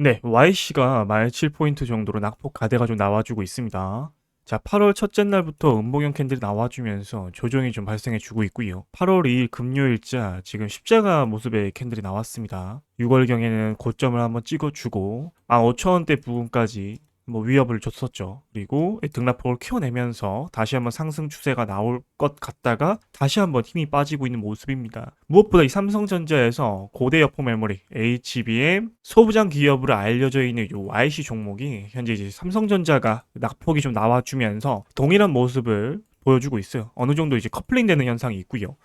네, YC가 17포인트 정도로 낙폭 가대가 좀 나와주고 있습니다. 자, 8월 첫째 날부터 음봉형 캔들이 나와주면서 조정이 좀 발생해주고 있고요. 8월 2일 금요일자 지금 십자가 모습의 캔들이 나왔습니다. 6월경에는 고점을 한번 찍어주고 15,000원대 부분까지 뭐 위협을 줬었죠. 그리고 이 등락폭을 키워내면서 다시 한번 상승 추세가 나올 것 같다가 다시 한번 힘이 빠지고 있는 모습입니다. 무엇보다 이 삼성전자에서 고대 여포 메모리 HBM 소부장 기업으로 알려져 있는 이 YC 종목이 현재 이제 삼성전자가 낙폭이 좀 나와주면서 동일한 모습을 보여주고 있어요. 어느 정도 이제 커플링 되는 현상이 있고요.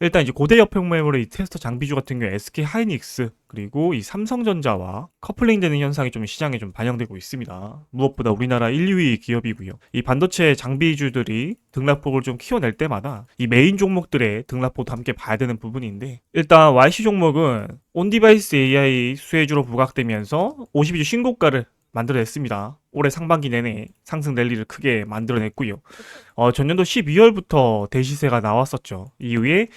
일단 이제 고대 여평 메모리 테스터 장비주 같은 경우 SK 하이닉스 그리고 이 삼성전자와 커플링 되는 현상이 좀 시장에 좀 반영되고 있습니다. 무엇보다 우리나라 1, 2위 기업이고요. 이 반도체 장비주들이 등락폭을 좀 키워낼 때마다 이 메인 종목들의 등락폭도 함께 봐야 되는 부분인데 일단 YC 종목은 온디바이스 AI 수혜주로 부각되면서 52주 신고가를 만들어냈습니다. 올해 상반기 내내 상승 랠리를 크게 만들어냈고요. 어, 전년도 12월부터 대시세가 나왔었죠. 이후에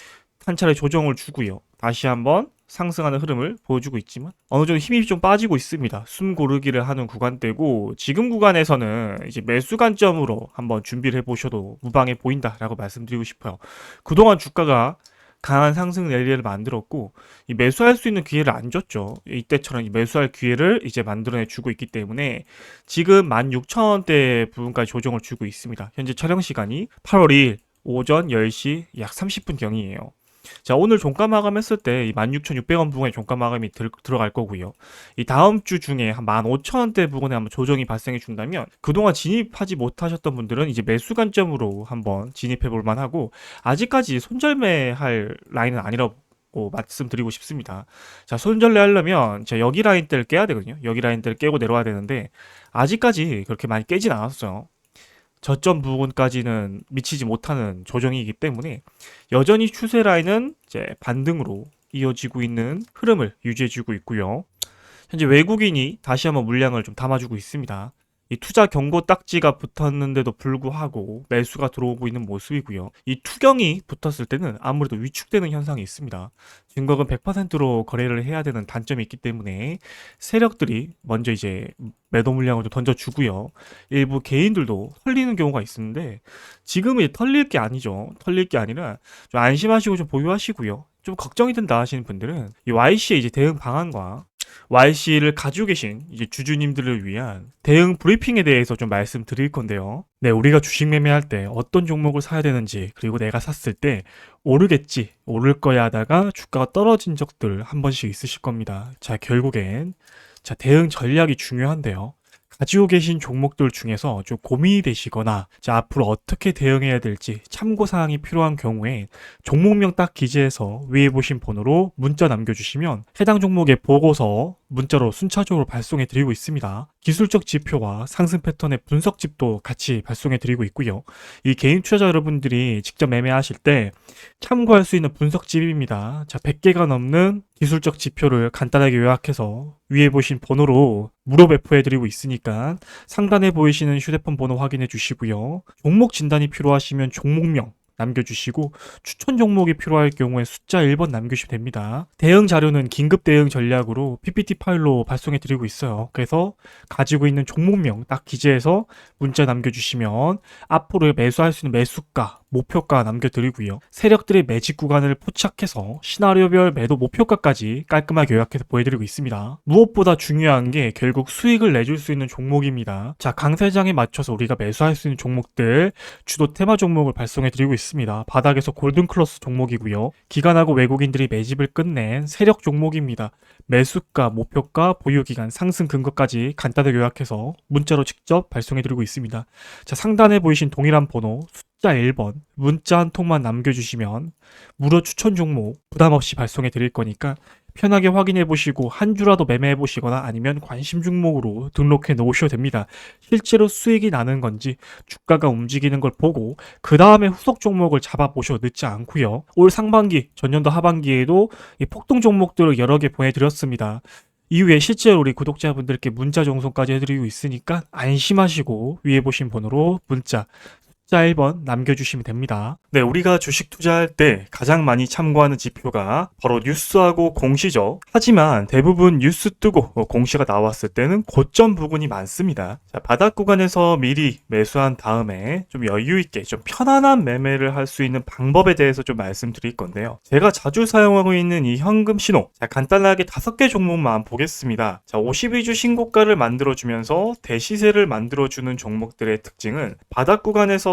한 차례 조정을 주고요. 다시 한번 상승하는 흐름을 보여주고 있지만 어느 정도 힘이 좀 빠지고 있습니다. 숨 고르기를 하는 구간대고 지금 구간에서는 이제 매수 관점으로 한번 준비를 해보셔도 무방해 보인다라고 말씀드리고 싶어요. 그동안 주가가 강한 상승 랠리를 만들었고 이 매수할 수 있는 기회를 안 줬죠. 이때처럼 이 매수할 기회를 이제 만들어내 주고 있기 때문에 지금 16,000원대 부분까지 조정을 주고 있습니다. 현재 촬영 시간이 8월 2일 오전 10시 약 30분 경이에요. 자, 오늘 종가 마감했을 때 16,600원 부근에 종가 마감이 들, 들어갈 거고요. 이 다음 주 중에 한 15,000원대 부근에 한번 조정이 발생해 준다면 그동안 진입하지 못하셨던 분들은 이제 매수 관점으로 한번 진입해 볼 만하고 아직까지 손절매할 라인은 아니라고 말씀드리고 싶습니다. 자, 손절매 하려면 자, 여기 라인대를 깨야 되거든요. 여기 라인대를 깨고 내려와야 되는데 아직까지 그렇게 많이 깨진 않았어요. 저점 부분까지는 미치지 못하는 조정이기 때문에 여전히 추세 라인은 이제 반등으로 이어지고 있는 흐름을 유지해주고 있고요. 현재 외국인이 다시 한번 물량을 좀 담아주고 있습니다. 이 투자 경고 딱지가 붙었는데도 불구하고 매수가 들어오고 있는 모습이고요. 이 투경이 붙었을 때는 아무래도 위축되는 현상이 있습니다. 증거금 100%로 거래를 해야 되는 단점이 있기 때문에 세력들이 먼저 이제 매도 물량을 좀 던져주고요. 일부 개인들도 털리는 경우가 있는데 지금은 털릴 게 아니죠. 털릴 게 아니라 좀 안심하시고 좀 보유하시고요. 좀 걱정이 된다 하시는 분들은 이 YC의 이제 대응 방안과 YC를 가지고 계신 이제 주주님들을 위한 대응 브리핑에 대해서 좀 말씀드릴 건데요. 네, 우리가 주식 매매할 때 어떤 종목을 사야 되는지, 그리고 내가 샀을 때 오르겠지, 오를 거야 하다가 주가가 떨어진 적들 한 번씩 있으실 겁니다. 자, 결국엔 자, 대응 전략이 중요한데요. 가지고 계신 종목들 중에서 좀 고민이 되시거나 자, 앞으로 어떻게 대응해야 될지 참고 사항이 필요한 경우에 종목명 딱 기재해서 위에 보신 번호로 문자 남겨주시면 해당 종목의 보고서 문자로 순차적으로 발송해 드리고 있습니다. 기술적 지표와 상승 패턴의 분석집도 같이 발송해 드리고 있고요. 이 개인 투자자 여러분들이 직접 매매하실 때 참고할 수 있는 분석집입니다. 자, 100개가 넘는 기술적 지표를 간단하게 요약해서 위에 보신 번호로 무료 배포해 드리고 있으니까 상단에 보이시는 휴대폰 번호 확인해 주시고요. 종목 진단이 필요하시면 종목명 남겨주시고 추천 종목이 필요할 경우에 숫자 1번 남겨주시면 됩니다. 대응 자료는 긴급 대응 전략으로 PPT 파일로 발송해 드리고 있어요. 그래서 가지고 있는 종목명 딱 기재해서 문자 남겨주시면 앞으로 매수할 수 있는 매수가, 목표가 남겨드리고요. 세력들의 매직 구간을 포착해서 시나리오별 매도 목표가까지 깔끔하게 요약해서 보여드리고 있습니다. 무엇보다 중요한 게 결국 수익을 내줄 수 있는 종목입니다. 자, 강세장에 맞춰서 우리가 매수할 수 있는 종목들 주도 테마 종목을 발송해드리고 있습니다. 바닥에서 골든 클러스 종목이고요. 기관하고 외국인들이 매집을 끝낸 세력 종목입니다. 매수가, 목표가, 보유기간, 상승 근거까지 간단하게 요약해서 문자로 직접 발송해드리고 있습니다. 자, 상단에 보이신 동일한 번호 숫자 1번 문자 한 통만 남겨주시면 무료 추천 종목 부담 없이 발송해 드릴 거니까 편하게 확인해 보시고 한 주라도 매매해 보시거나 아니면 관심 종목으로 등록해 놓으셔도 됩니다. 실제로 수익이 나는 건지 주가가 움직이는 걸 보고 그 다음에 후속 종목을 잡아 보셔도 늦지 않고요. 올 상반기, 전년도 하반기에도 이 폭등 종목들을 여러 개 보내드렸습니다. 이후에 실제로 우리 구독자분들께 문자 정송까지 해드리고 있으니까 안심하시고 위에 보신 번호로 문자 자, 1번 남겨주시면 됩니다. 네, 우리가 주식 투자할 때 가장 많이 참고하는 지표가 바로 뉴스하고 공시죠. 하지만 대부분 뉴스 뜨고 어, 공시가 나왔을 때는 고점 부분이 많습니다. 자, 바닥 구간에서 미리 매수한 다음에 좀 여유 있게 좀 편안한 매매를 할 수 있는 방법에 대해서 좀 말씀드릴 건데요. 제가 자주 사용하고 있는 이 현금 신호. 자, 간단하게 다섯 개 종목만 보겠습니다. 자, 52주 신고가를 만들어주면서 대시세를 만들어주는 종목들의 특징은 바닥 구간에서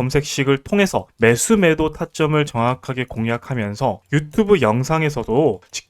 검색식을 통해서 매수 매도 타점을 정확하게 공략하면서 유튜브 영상에서도 직접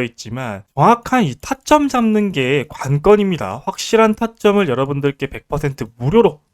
려 있지만 정확한 이 타점 잡는 게 관건입니다. 확실한 타점을 여러분들께 100% 무료로